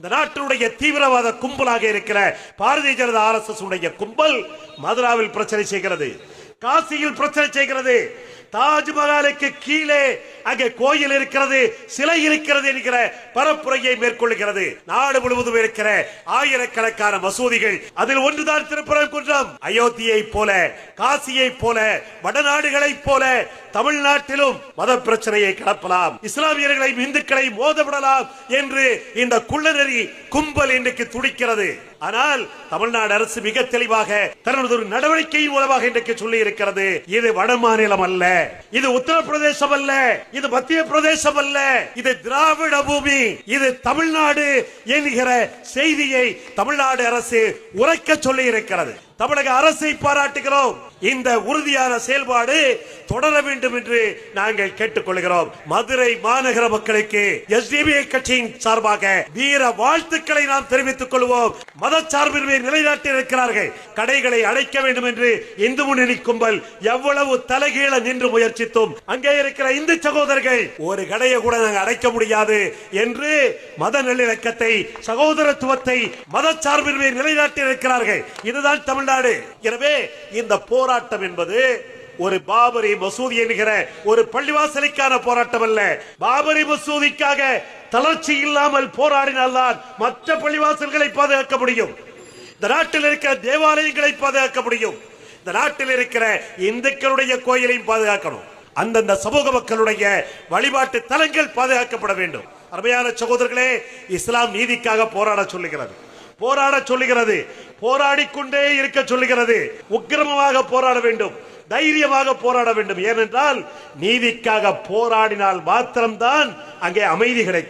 இந்த நாட்டினுடைய தீவிரவாத கும்பலாக இருக்கிற பாரதிய ஜனதா ஆர் எஸ் உடைய கும்பல் மதுராவில் பிரச்சனை செய்கிறது. காசியில் பிரச்சனை செய்கிறது. தாஜ்மஹாலுக்கு கீழே அங்கே கோயில் இருக்கிறது சிலை இருக்கிறது என்கிற பரப்புரையை மேற்கொள்கிறது நாடு முழுவதும் இருக்கிற ஆயிரக்கணக்கான மசூதிகள் அதில் ஒன்றுதான் திருப்பரங்குன்றம். அயோத்தியை போல காசியை போல வடநாடுகளைப் போல தமிழ்நாட்டிலும் மத பிரச்சனையை கிளப்பலாம். இஸ்லாமியர்களையும் இந்துக்களை மோதவிடலாம் என்று இந்த குள்ளநெறி கும்பல் இன்றைக்கு துடிக்கிறது. ஆனால் தமிழ்நாடு அரசு மிக தெளிவாக தனது ஒரு நடவடிக்கையின் மூலமாக இன்றைக்கு சொல்லி இருக்கிறது இது வட மாநிலம் அல்ல இது உத்தரப்பிரதேசம் அல்ல இது மத்திய பிரதேசம் அல்ல. இது திராவிட பூமி. இது தமிழ்நாடு என்கிற செய்தியை தமிழ்நாடு அரசு உரைக்க சொல்லி இருக்கிறது தமிழக அரசை பாராட்டுகிறோம். இந்த உறுதியான செயல்பாடு தொடர வேண்டும் என்று நாங்கள் கேட்டுக்கொள்கிறோம். மதுரை மாநகர மக்களுக்கு எஸ்டிபிஐ கட்சியின் சார்பாக வீர வாழ்த்துக்களை நாம் தெரிவித்துக் கொள்வோம். மதச்சார்பின்மை நிலைநாட்டி இருக்கிறார்கள். கடைகளை அடைக்க வேண்டும் என்று இந்து முன்னணி கும்பல் எவ்வளவு தலைகீழ நின்று முயற்சித்தும். அங்கே இருக்கிற இந்து சகோதரர்கள் ஒரு கடையை கூட நாங்கள் அடைக்க முடியாது என்று மத நல்லிணக்கத்தை சகோதரத்துவத்தை மதச்சார்பின்மை நிலைநாட்டி இருக்கிறார்கள். இதுதான் தமிழ்நாடு எனவே இந்த போராட்டம் என்பது ஒரு பாபரி மசூதி என்கிற ஒரு பள்ளிவாசலுக்கான போராட்டம் அல்ல. பாபரி மசூதிக்காக தளர்ச்சி இல்லாமல் போராடினால்தான் மற்ற பள்ளிவாசல்களை பாதுகாக்க முடியும். இந்த நாட்டில் இருக்கிற தேவாலயங்களை பாதுகாக்க முடியும். இந்த நாட்டில் இருக்கிற இந்துக்களுடைய கோயிலையும் பாதுகாக்கணும். அந்தந்த சமூக மக்களுடைய வழிபாட்டு தலங்கள் பாதுகாக்கப்பட வேண்டும். அருமையான சகோதரர்களே இஸ்லாம் நீதிக்காக போராட சொல்லுகிறது. போராட சொல்லுகிறது. போராடிக்கொண்டே இருக்க சொல்லுகிறது. உக்கிரமமாக போராட வேண்டும். தைரியமாக போராட வேண்டும். ஏனென்றால் நீதிக்காக போராடினால் மாத்திரம்தான் அங்கே அமைதி கிடைக்கும்.